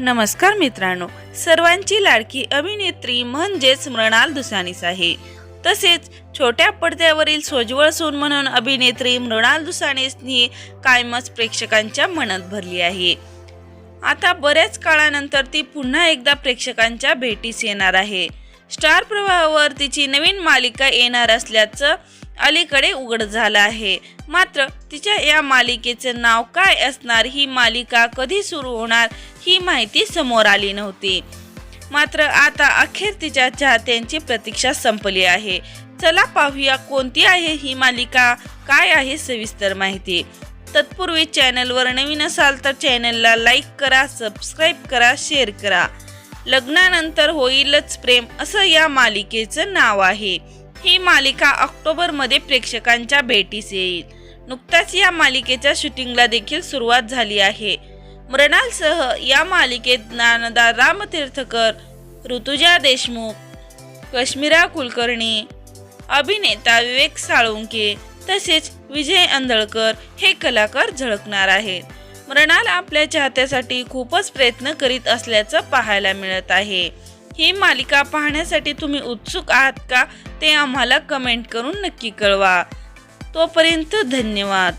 नमस्कार मित्रांनो सर्वांची लाडकी अभिनेत्री म्हणजेच मृणाल दुसानीस आहे. तसेच छोट्या पडद्यावरील सोज्वळ सून म्हणून अभिनेत्री मृणाल दुसानीसनी कायमच प्रेक्षकांच्या मनात भरली आहे. आता बऱ्याच काळानंतर ती पुन्हा एकदा प्रेक्षकांच्या भेटीस येणार आहे. स्टार प्रवाहावर तिची नवीन मालिका येणार असल्याचं अलीकडे उघड झालं आहे. मात्र तिच्या या मालिकेचं नाव काय असणार ही मालिका कधी सुरू होणार ही माहिती समोर आली नव्हती. मात्र आता अखेर तिच्या चाहत्यांची प्रतीक्षा संपली आहे. चला पाहूया कोणती आहे ही मालिका काय आहे सविस्तर माहिती. तत्पूर्वी चॅनलवर नवीन असाल तर चॅनलला लाईक करा सबस्क्राईब करा शेअर करा. लग्नानंतर होईलच प्रेम असं या मालिकेचं नाव आहे. ही मालिका ऑक्टोबरमध्ये प्रेक्षकांच्या भेटीस येईल. नुकताच या मालिकेच्या शूटिंगला देखील सुरुवात झाली आहे. मृणालसह या मालिकेत ज्ञानदा रामतीर्थकर ऋतुजा देशमुख कश्मीरा कुलकर्णी अभिनेता विवेक साळुंके तसेच विजय आंधळकर हे कलाकार झळकणार आहेत. मृणाल आपल्या चाहत्यासाठी खूपच प्रयत्न करीत असल्याचं पाहायला मिळत आहे. ही मालिका पाहण्यासाठी तुम्ही उत्सुक आहात का ते आम्हाला कमेंट करून नक्की कळवा. तोपर्यंत धन्यवाद.